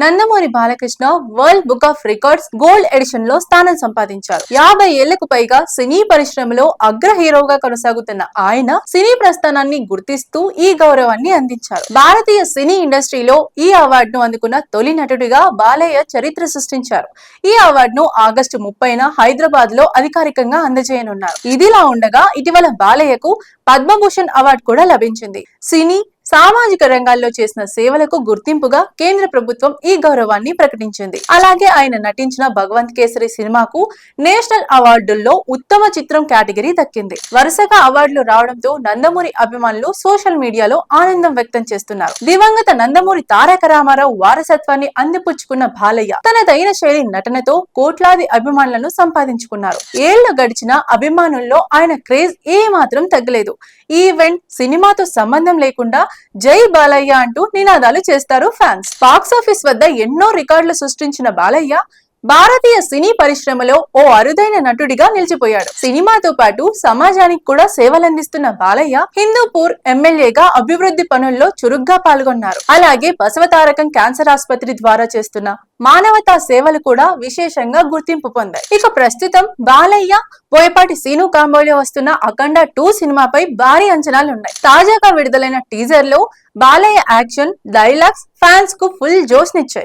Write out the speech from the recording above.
Nandamuri Balakrishna world book of records gold ఎడిషన్లో స్థానం సంపాదించారు. యాభై ఏళ్ళకు పైగా సినీ పరిశ్రమలో అగ్ర హీరోగా కొనసాగుతున్న ఆయన సినీ ప్రస్థానాన్ని గుర్తిస్తూ ఈ గౌరవాన్ని అందించారు. భారతీయ సినీ ఇండస్ట్రీలో ఈ అవార్డును అందుకున్న తొలి నటుడిగా బాలయ్య చరిత్ర సృష్టించారు. ఈ అవార్డును ఆగస్టు ముప్పైన హైదరాబాద్లో అధికారికంగా అందజేయనున్నారు. ఇదిలా ఉండగా ఇటీవల బాలయ్యకు పద్మభూషణ్ అవార్డు కూడా లభించింది. సినీ సామాజిక రంగాల్లో చేసిన సేవలకు గుర్తింపుగా కేంద్ర ప్రభుత్వం ఈ గౌరవాన్ని ప్రకటించింది. అలాగే ఆయన నటించిన భగవంత్ కేసరి సినిమాకు నేషనల్ అవార్డుల్లో ఉత్తమ చిత్రం కేటగిరీ దక్కింది. వరుసగా అవార్డులు రావడంతో నందమూరి అభిమానులు సోషల్ మీడియాలో ఆనందం వ్యక్తం చేస్తున్నారు. దివంగత నందమూరి తారక రామారావు వారసత్వాన్ని అందిపుచ్చుకున్న బాలయ్య తనదైన శైలి నటనతో కోట్లాది అభిమానులను సంపాదించుకున్నారు. ఏళ్ళు గడిచిన అభిమానుల్లో ఆయన క్రేజ్ ఏ మాత్రం తగ్గలేదు. ఈ ఈవెంట్ సినిమాతో సంబంధం లేకుండా జై బాలయ్య అంటూ నినాదాలు చేస్తారు ఫ్యాన్స్. బాక్స్ ఆఫీస్ వద్ద ఎన్నో రికార్డులు సృష్టించిన బాలయ్య భారతీయ సినీ పరిశ్రమలో ఓ అరుదైన నటుడిగా నిలిచిపోయాడు. సినిమాతో పాటు సమాజానికి కూడా సేవలందిస్తున్న బాలయ్య హిందూపూర్ ఎమ్మెల్యేగా అభివృద్ధి పనుల్లో చురుగ్గా పాల్గొన్నారు. అలాగే బసవతారకం క్యాన్సర్ ఆసుపత్రి ద్వారా చేస్తున్న మానవతా సేవలు కూడా విశేషంగా గుర్తింపు పొందాయి. ఇక ప్రస్తుతం బాలయ్య బోయపాటి సీను కాంబోలో వస్తున్న అఖండ టూ సినిమాపై భారీ అంచనాలు ఉన్నాయి. తాజాగా విడుదలైన టీజర్లో బాలయ్య యాక్షన్ డైలాగ్స్ ఫ్యాన్స్కు ఫుల్ జోష్ నిచ్చాయి